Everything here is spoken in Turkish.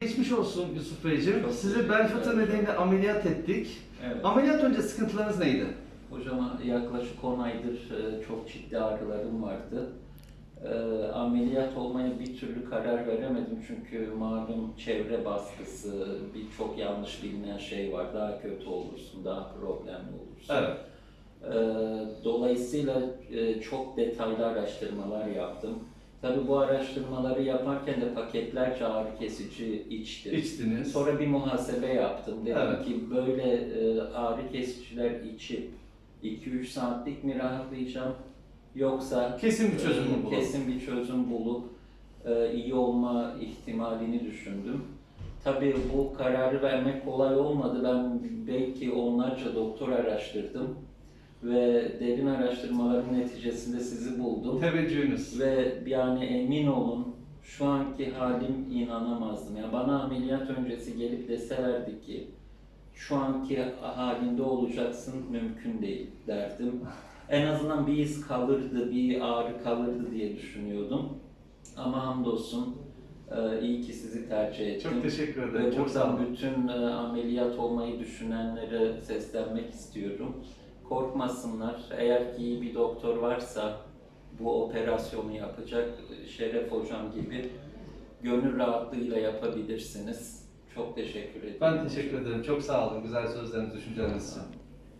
Geçmiş olsun Yusuf Beyciğim. Çok Sizi bel fıtığı nedeniyle ameliyat ettik. Evet. Ameliyat önce sıkıntılarınız neydi? Hocam yaklaşık 10 aydır e, çok ciddi ağrılarım vardı. E, Ameliyat olmaya bir türlü karar veremedim çünkü malum çevre baskısı, birçok yanlış bilinen şey var. Daha kötü olursun, daha problemli olursun. Evet. E, Dolayısıyla çok detaylı araştırmalar yaptım. Tabii bu araştırmaları yaparken de paketlerce ağrı kesici içtim. İçtiniz. Sonra bir muhasebe yaptım. Dedim Evet. ki böyle e, ağrı kesiciler içip 2-3 saatlik mi rahatlayacağım yoksa Kesin bir çözüm e, mü bulalım? kesin bir çözüm bulup e, iyi olma ihtimalini düşündüm. Tabii bu kararı vermek kolay olmadı. Ben belki onlarca doktor araştırdım ve derin araştırmaların neticesinde sizi buldum. Teveccühünüz. Ve yani emin olun şu anki halim inanamazdım. Yani bana ameliyat öncesi gelip deselerdi ki şu anki halinde olacaksın mümkün değil derdim. En azından bir iz kalırdı, bir ağrı kalırdı diye düşünüyordum. Ama hamdolsun e, iyi ki sizi tercih ettim. Çok teşekkür ederim. Ve Çok sağ buradan olun. bütün e, ameliyat olmayı düşünenlere seslenmek istiyorum. Korkmasınlar. Eğer ki iyi bir doktor varsa bu operasyonu yapacak Şeref Hocam gibi gönül rahatlığıyla yapabilirsiniz. Çok teşekkür ederim. Ben teşekkür ederim. Çok sağ olun. Güzel sözleriniz, düşünceleriniz için.